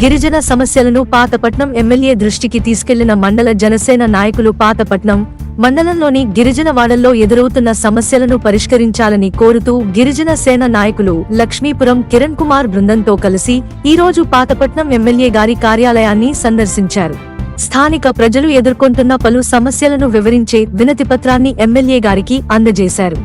గిరిజన సమస్యలను పాతపట్నం ఎమ్మెల్యే దృష్టికి తీసుకెళ్ళిన మండల జనసేన నాయకులు పాతపట్నం మండలంలోని గిరిజన వాడల్లో ఎదురవుతున్న సమస్యలను పరిష్కరించాలని కోరుతూ గిరిజన సేన నాయకులు లక్ష్మీపురం కిరణ్ కుమార్ బృందంతో కలిసి ఈరోజు పాతపట్నం ఎమ్మెల్యే గారి కార్యాలయాన్ని సందర్శించారు. స్థానిక ప్రజలు ఎదుర్కొంటున్న పలు సమస్యలను వివరించే వినతిపత్రాన్ని ఎమ్మెల్యే గారికి అందజేశారు.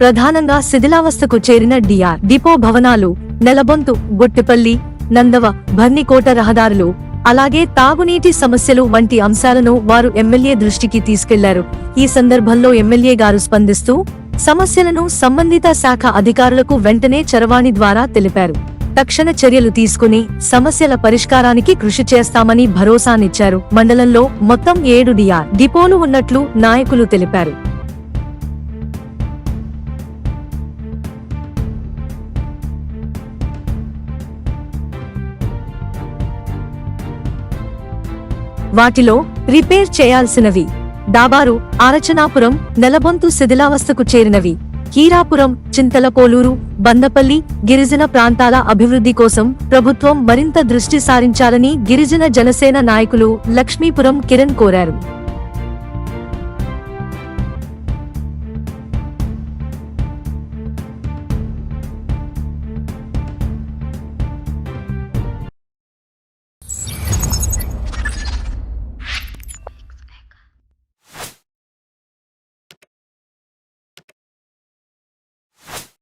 ప్రధానంగా శిథిలావస్థకు చేరిన డిఆర్. డిపో భవనాలు నెలబొంతు గొట్టిపల్లి నందవ భర్నికోట రహదారులు అలాగే తాగునీటి సమస్యలు వంటి అంశాలను వారు ఎమ్మెల్యే దృష్టికి తీసుకెళ్ళారు. ఈ సందర్భంలో ఎమ్మెల్యే గారు స్పందిస్తూ సమస్యలను సంబంధిత శాఖ అధికారులకు వెంటనే చరవాణి ద్వారా తెలిపారు. తక్షణ చర్యలు తీసుకుని సమస్యల పరిష్కారానికి కృషి చేస్తామని భరోసానిచ్చారు. మండలంలో మొత్తం ఏడు డిఆర్. డిపోలు ఉన్నట్లు నాయకులు తెలిపారు. వాటిలో రిపేర్ చేయాల్సినవి. దాబారు ఆరచనాపురం నెలబొంతు శిథిలావస్థకు చేరినవి. హీరాపురం చింతలపోలూరు బందపల్లి గిరిజన ప్రాంతాల అభివృద్ధి కోసం ప్రభుత్వం మరింత దృష్టి సారించాలని గిరిజన జనసేన నాయకులు లక్ష్మీపురం కిరణ్ కోరారు.